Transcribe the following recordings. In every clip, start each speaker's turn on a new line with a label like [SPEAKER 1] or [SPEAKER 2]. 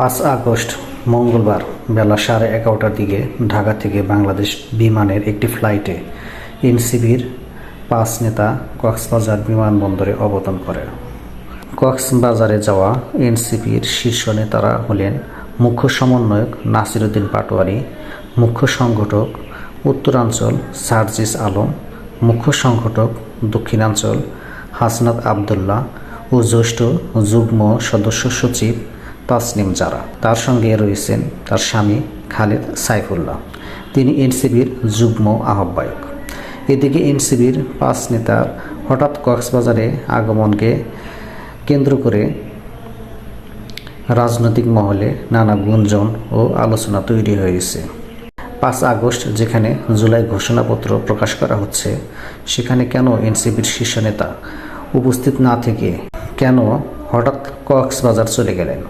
[SPEAKER 1] পাঁচ আগস্ট, মঙ্গলবার বেলা সাড়ে এগারোটার দিকে ঢাকা থেকে বাংলাদেশ বিমানের একটি ফ্লাইটে এনসিবির পাঁচ নেতা কক্সবাজার বিমানবন্দরে অবতরণ করে কক্সবাজারে যাওয়া এনসিপির শীর্ষ নেতারা হলেন মুখ্য সমন্বয়ক নাসিরুদ্দিন পাটোয়ারি, মুখ্য সংগঠক উত্তরাঞ্চল সার্জিস আলম, মুখ্য সংগঠক দক্ষিণাঞ্চল হাসনাত আবদুল্লাহ ও জ্যেষ্ঠ যুগ্ম সদস্য সচিব তাসনিম জারা তার সঙ্গে রয়েছেন তার স্বামী খালেদ সাইফুল্লাহ। তিনি এনসিবির যুগ্ম আহ্বায়ক। এদিকে এনসিবির পাঁচ নেতার হঠাৎ কক্সবাজারে আগমনকে কেন্দ্র করে রাজনৈতিক মহলে নানা গুঞ্জন ও আলোচনা তৈরি হয়েছে। পাঁচ আগস্ট যেখানে জুলাই ঘোষণাপত্র প্রকাশ করা হচ্ছে, সেখানে কেন এনসিপির শীর্ষ নেতা উপস্থিত না থেকে কেন হঠাৎ কক্সবাজার চলে গেলেন?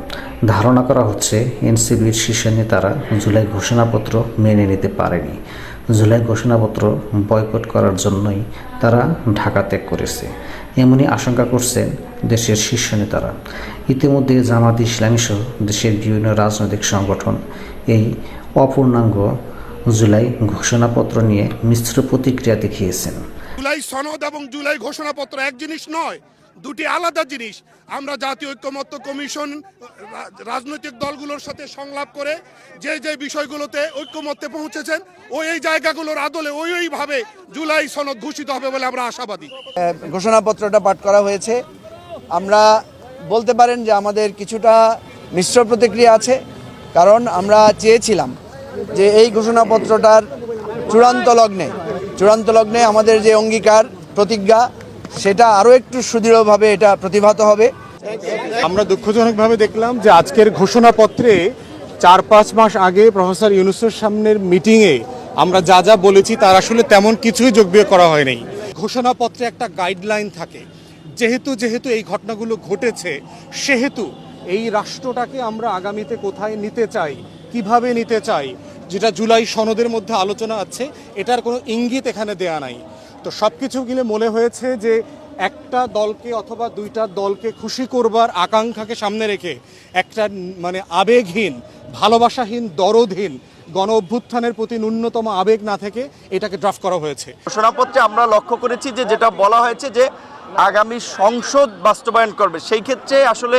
[SPEAKER 1] ধারণা করা হচ্ছে এনসিবির শীর্ষ নেতারা জুলাই ঘোষণাপত্র মেনে নিতে পারেনি। জুলাই ঘোষণাপত্র বয়কট করার জন্যই তারা ঢাকা ত্যাগ করেছে। এমনই আশঙ্কা করছেন দেশের শীর্ষ নেতারা। ইতিমধ্যে জামাত ইসলামী সহ দেশের বিভিন্ন রাজনৈতিক সংগঠন এই অপূর্ণাঙ্গ জুলাই ঘোষণাপত্র নিয়ে মিশ্র প্রতিক্রিয়া দেখিয়েছেন।
[SPEAKER 2] জুলাই সনদ এবং জুলাই ঘোষণাপত্র এক জিনিস নয় দুটি আলাদা জিনিস। আমরা জাতীয় ঐক্যমত্য কমিশন রাজনৈতিক দলগুলোর সাথে সংলাপ করে যে যে বিষয়গুলোতে ঐক্যমত্যে পৌঁছেছেন ওই এই জায়গাগুলোর আদলে ওই ওইভাবে জুলাই সনদ ঘোষিত হবে বলে আমরা আশাবাদী।
[SPEAKER 3] ঘোষণাপত্রটা পাঠ করা হয়েছে। আমরা বলতে পারেন যে আমাদের কিছুটা মিশ্র প্রতিক্রিয়া আছে, কারণ আমরা চেয়েছিলাম যে এই ঘোষণাপত্রটার চূড়ান্ত লগ্নে চূড়ান্ত লগ্নে আমাদের যে অঙ্গীকার, প্রতিজ্ঞা সেটা আরও একটু সুদৃঢ়ভাবে এটা প্রতিভাত হবে।
[SPEAKER 4] আমরা দুঃখজনকভাবে দেখলাম যে আজকের ঘোষণাপত্রে চার পাঁচ মাস আগে প্রফেসর ইউনুসের সামনের মিটিংয়ে আমরা যা যা বলেছি তার আসলে তেমন কিছুই যোগবিয়োগ করা হয়নি। ঘোষণাপত্রে একটা গাইডলাইন থাকে, যেহেতু যেহেতু এই ঘটনাগুলো ঘটেছে, সেহেতু এই রাষ্ট্রটাকে আমরা আগামীতে কোথায় নিতে চাই, কীভাবে নিতে চাই, যেটা জুলাই সনদের মধ্যে আলোচনা আছে, এটার কোনো ইঙ্গিত এখানে দেয়া নাই। তো সব কিছু মিলে মনে হয়েছে যে একটা দলকে অথবা দুইটা দলকে খুশি করবার আকাঙ্ক্ষাকে সামনে রেখে একটা মানে আবেগহীন, ভালোবাসাহীন, দরদহীন গণ অভ্যুত্থানের প্রতি ন্যূনতম আবেগ না থেকে এটাকে ড্রাফট করা হয়েছে।
[SPEAKER 5] ঘোষণাপত্রে আমরা লক্ষ্য করেছি যে যেটা বলা হয়েছে যে আগামী সংসদ বাস্তবায়ন করবে। সেই ক্ষেত্রে আসলে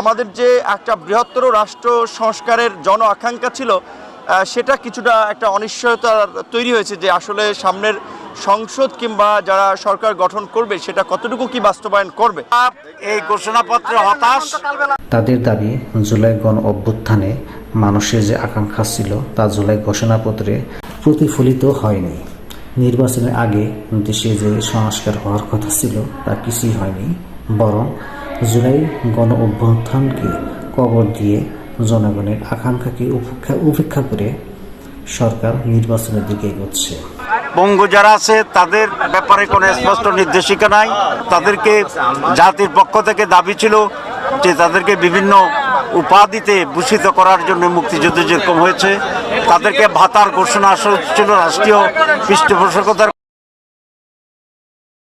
[SPEAKER 5] আমাদের যে একটা বৃহত্তর রাষ্ট্র সংস্কারের জন আকাঙ্ক্ষা ছিল সেটা কিছুটা একটা অনিশ্চয়তা তৈরি হয়েছে যে আসলে সামনের সংসদ কিংবা যারা সরকার গঠন করবে সেটা কতটুকু কি বাস্তবায়ন করবে?
[SPEAKER 6] এই ঘোষণাপত্রে হতাশ।
[SPEAKER 1] তাদের দাবি জুলাই গণ অভ্যুত্থানে মানুষের যে আকাঙ্ক্ষা ছিল তা জুলাই ঘোষণাপত্রে প্রতিফলিত হয়নি। নির্বাচনের আগে দেশে যে সংস্কার হওয়ার কথা ছিল তা কিছুই হয়নি। বরং জুলাই গণ অভ্যুত্থানকে কবর দিয়ে জনগণের আকাঙ্ক্ষাকে উপেক্ষা উপেক্ষা করে সরকার নির্বাচনের দিকে এগোচ্ছে।
[SPEAKER 6] বঙ্গ যারা আছে, তাদের ব্যাপারে কোনো স্পষ্ট নির্দেশিকা নাই। তাদেরকে জাতির পক্ষ থেকে দাবি ছিল যে তাদেরকে বিভিন্ন উপাধিতে ভূষিত করার জন্য মুক্তিযুদ্ধ যেরকম হয়েছে, তাদেরকে ভাতার ঘোষণা ছিল রাষ্ট্রীয় পৃষ্ঠপোষকতার